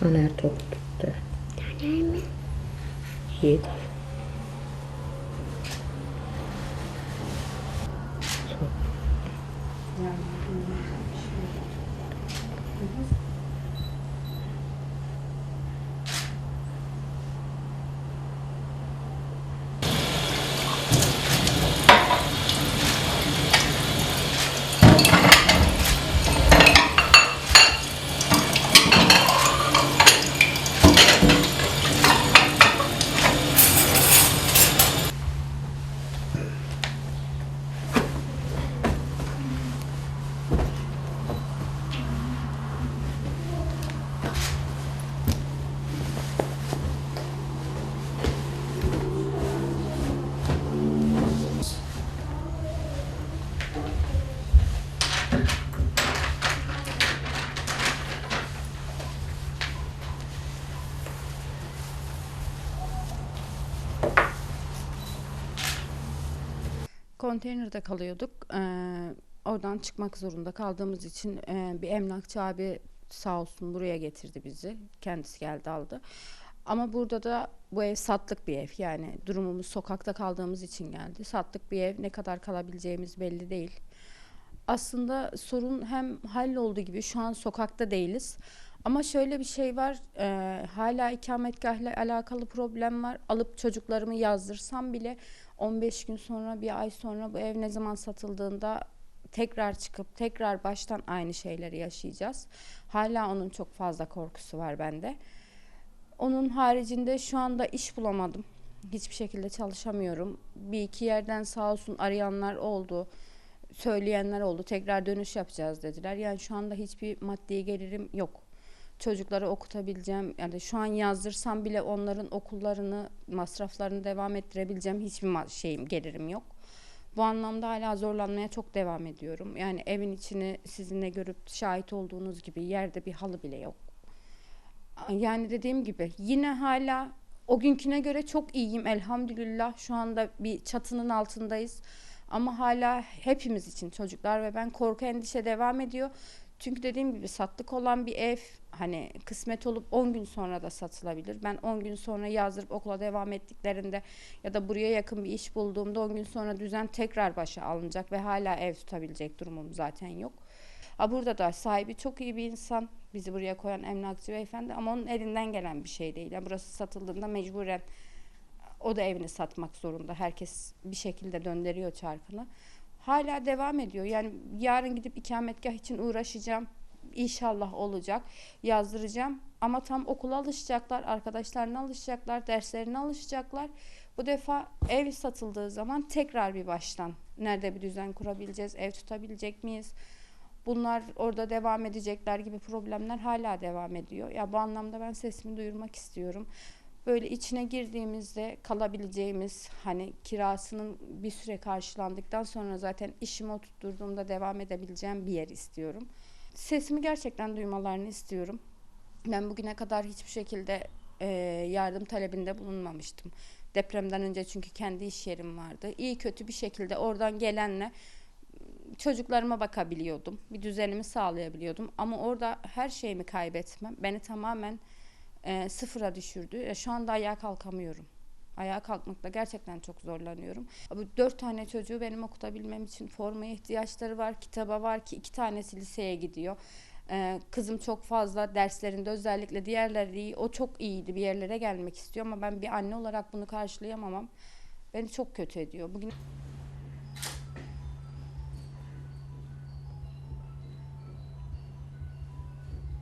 Taner top tuttu. Taner mi? Yiğit. Konteynerde kalıyorduk. Ee, oradan çıkmak zorunda kaldığımız için e, bir emlakçı abi sağ olsun buraya getirdi bizi. Kendisi geldi aldı. Ama burada da bu ev satlık bir ev. Yani durumumuz sokakta kaldığımız için geldi. Satlık bir ev. Ne kadar kalabileceğimiz belli değil. Aslında sorun hem halloldu gibi şu an sokakta değiliz. Ama şöyle bir şey var. e, hala ikametgahla alakalı problem var. Alıp çocuklarımı yazdırsam bile 15 gün sonra bir ay sonra bu ev ne zaman satıldığında tekrar çıkıp tekrar baştan aynı şeyleri yaşayacağız. Hala onun çok fazla korkusu var bende. Onun haricinde şu anda iş bulamadım. Hiçbir şekilde çalışamıyorum. Bir iki yerden sağ olsun arayanlar oldu. Söyleyenler oldu. Tekrar dönüş yapacağız dediler. Yani şu anda hiçbir maddi gelirim yok. Çocukları okutabileceğim yani şu an yazdırsam bile onların okullarını masraflarını devam ettirebileceğim hiçbir şeyim gelirim yok. Bu anlamda hala zorlanmaya çok devam ediyorum. Yani evin içini sizinle görüp şahit olduğunuz gibi yerde bir halı bile yok. Yani dediğim gibi yine hala o günküne göre çok iyiyim elhamdülillah. Şu anda bir çatının altındayız. Ama hala hepimiz için çocuklar ve ben korku endişe devam ediyor. Çünkü dediğim gibi satlık olan bir ev hani kısmet olup 10 gün sonra da satılabilir. Ben 10 gün sonra yazdırıp okula devam ettiklerinde ya da buraya yakın bir iş bulduğumda 10 gün sonra düzen tekrar başa alınacak ve hala ev tutabilecek durumum zaten yok. Ha burada da sahibi çok iyi bir insan. Bizi buraya koyan emlakçı beyefendi ama onun elinden gelen bir şey değil. Yani burası satıldığında mecburen o da evini satmak zorunda. Herkes bir şekilde döndürüyor çarkını. Hala devam ediyor. Yani yarın gidip ikametgah için uğraşacağım. İnşallah olacak. Yazdıracağım. Ama tam okula alışacaklar, arkadaşlarına alışacaklar, derslerine alışacaklar. Bu defa ev satıldığı zaman tekrar bir baştan nerede bir düzen kurabileceğiz, ev tutabilecek miyiz? Bunlar orada devam edecekler gibi problemler hala devam ediyor. Ya bu anlamda ben sesimi duyurmak istiyorum. Böyle içine girdiğimizde kalabileceğimiz hani kirasının bir süre karşılandıktan sonra zaten işimi oturtturduğumda devam edebileceğim bir yer istiyorum. Sesimi gerçekten duymalarını istiyorum. Ben bugüne kadar hiçbir şekilde e, yardım talebinde bulunmamıştım. Depremden önce çünkü kendi iş yerim vardı. İyi kötü bir şekilde oradan gelenle çocuklarıma bakabiliyordum. Bir düzenimi sağlayabiliyordum. Ama orada her şeyimi kaybetmem beni tamamen e, sıfıra düşürdü. E, şu anda ayağa kalkamıyorum. Ayağa kalkmakta gerçekten çok zorlanıyorum. Bu dört tane çocuğu benim okutabilmem için formaya ihtiyaçları var, kitaba var ki iki tanesi liseye gidiyor. E, kızım çok fazla derslerinde özellikle diğerleri iyi. O çok iyiydi bir yerlere gelmek istiyor ama ben bir anne olarak bunu karşılayamamam. Beni çok kötü ediyor. Bugün